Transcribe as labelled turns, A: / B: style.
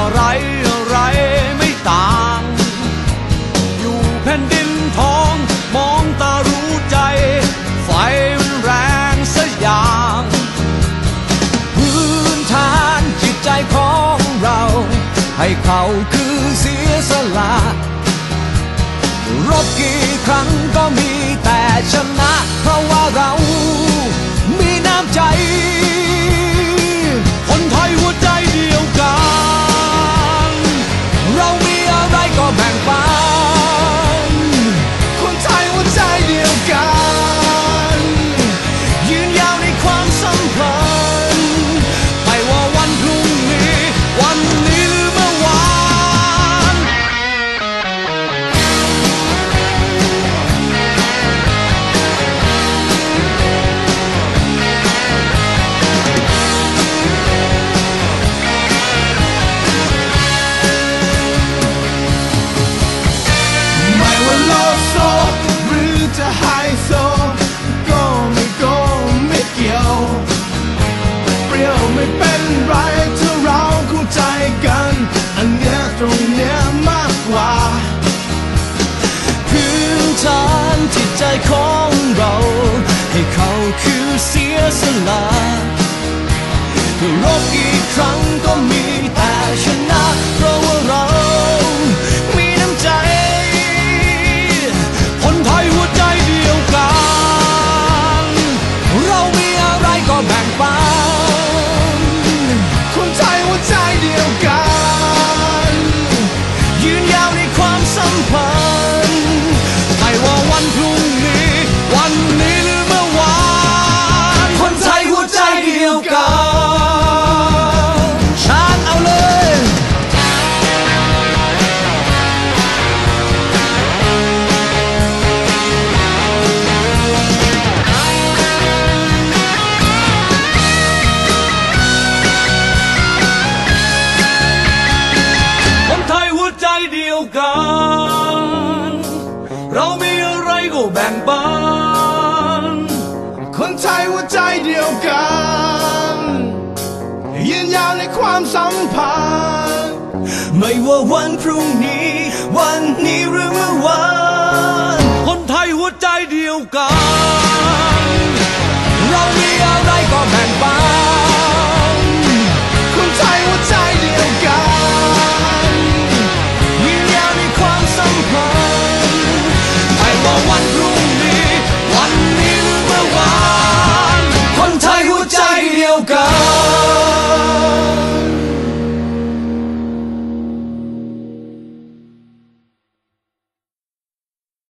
A: ไทยอะไรอะไรไม่ต่าง อยู่แผ่นดินทองมองตารู้ใจ ไฟมันแรงสักอย่างพื้นฐานจิตใจของเรา ให้เขาคือเสียสละรบกี่ครั้งก็มีแต่ชนะ เพราะว่าเรามีน้ำใจ เสี
B: ย
A: สละรบกี่ครั้งก็ เดียวกัน เรามีอะไรก็แบ่งปัน
B: คนไทยหัวใจเดียวกันยืนยาวในความสัมพันธ์
A: ไม่ว่าวันพรุ่งนี้ วันนี้หรือเมื่อวาน คนไทยหัวใจเดียวกัน